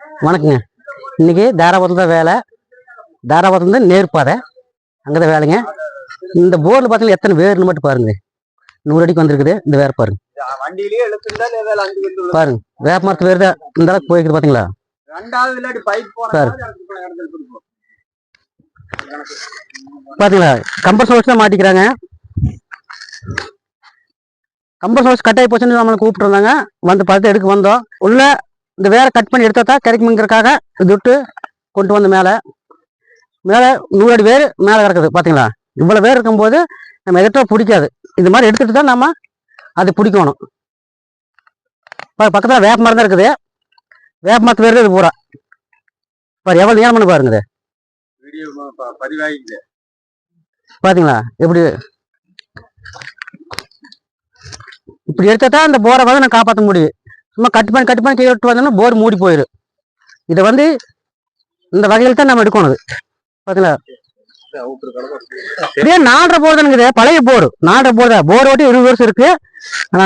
வணக்கங்க. இன்னைக்கு தாராபுரத்தில் தான் வேலை. தாராபுரத்துல இருந்து நேர்பாதை அங்கே தான் வேலைங்க. இந்த போர்டில் பார்த்தீங்கன்னா எத்தனை வேர்னு மட்டும் பாருங்க. நூறு அடிக்கு வந்திருக்குது. இந்த வேர் பாருங்க. பாருங்க. வேப்ப மரத்து வேர் தான் இந்த அளவுக்கு போய்க்குது பார்த்தீங்களா பார்த்தீங்களா கம்பர் வச்சு தான் மாட்டிக்கிறாங்க. கம்பர் சோர்ஸ் கட் ஆகி போச்சுன்னு நம்மளை கூப்பிட்டு இருந்தாங்க வந்து பார்த்து எடுக்க வந்தோம். உள்ள இந்த வேரை கட் பண்ணி எடுத்தா தான் கிடைக்குங்கிறக்காக இது விட்டு கொண்டு வந்த மேலே. மேலே நூறு அடி வேர் மேலே கிடக்குது பார்த்தீங்களா? இவ்வளோ வேர் இருக்கும்போது நம்ம எதிர்த்தா பிடிக்காது. இது மாதிரி எடுத்துட்டு தான் நம்ம அது பிடிக்கணும். பக்கத்தில் வேப்ப மரம் தான் இருக்குது. வேப்ப மரத்து வேர் இது பூரா. பாரு எவ்வளோ நேரம் பாருங்க. வீடியோ பதிவாகிக்குது பாத்தீங்களா எப்படி? இப்படி எடுத்தா தான் அந்த போரை வந்து நான் காப்பாற்ற முடியும். சும்மா கட் பண்ணி கட் பண்ணி கீழே விட்டு வந்தோம்னா போர் மூடி போயிடும் இதை வந்து இந்த வகையில் தான் நம்ம எடுக்கணும் இது. பாத்தீங்களா? இதே நாலரை போர் தானுங்குது பழைய போர் நாலரை போர் தான். போர் ஓட்டி இருபது வருஷம் இருக்கு. ஆனா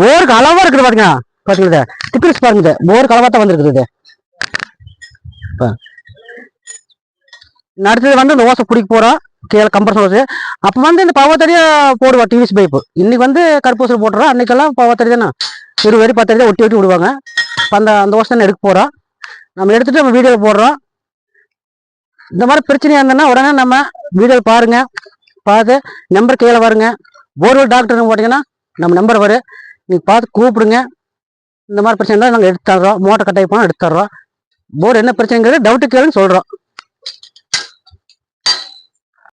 போருக்கு அளவா இருக்குது பாத்தீங்களா? பாத்தீங்களா திக்னஸ் பாருங்க. போருக்கு அளவா தான் வந்திருக்குது இது. அடுத்தது வந்து இந்த ஓசை பிடிக்க போறோம் கீழே கம்ப்ரஸர் ஓசை. அப்போ வந்து இந்த பவர் தடியா போடுவா டிவிஸ் பைப்பு இன்னைக்கு வந்து கருப்பூசல் போட்டுறோம் அன்னைக்கெல்லாம் பவர் தடி தானே? இருபது வரி பத்து அடி ஒட்டி ஒட்டி விடுவாங்க. இப்போ அந்த அந்த ஓசை தானே எடுக்க போகிறோம் நம்ம எடுத்துகிட்டு நம்ம வீடியோ போடுறோம். இந்த மாதிரி பிரச்சனையாக இருந்ததுன்னா உடனே நம்ம வீடியோ பாருங்கள் பார்த்து நம்பர் கீழே வருங்க. போர்வெல் டாக்டர் போட்டிங்கன்னா நம்ம நம்பர் வரும் நீங்கள் பார்த்து கூப்பிடுங்க. இந்த மாதிரி பிரச்சனை இருந்தால் நாங்கள் எடுத்து தர்றோம். மோட்டர் கட்டாயி போனால் எடுத்து தர்றோம். போர் என்ன பிரச்சனைங்கிறது டவுட்டு கேளுன்னு சொல்கிறோம்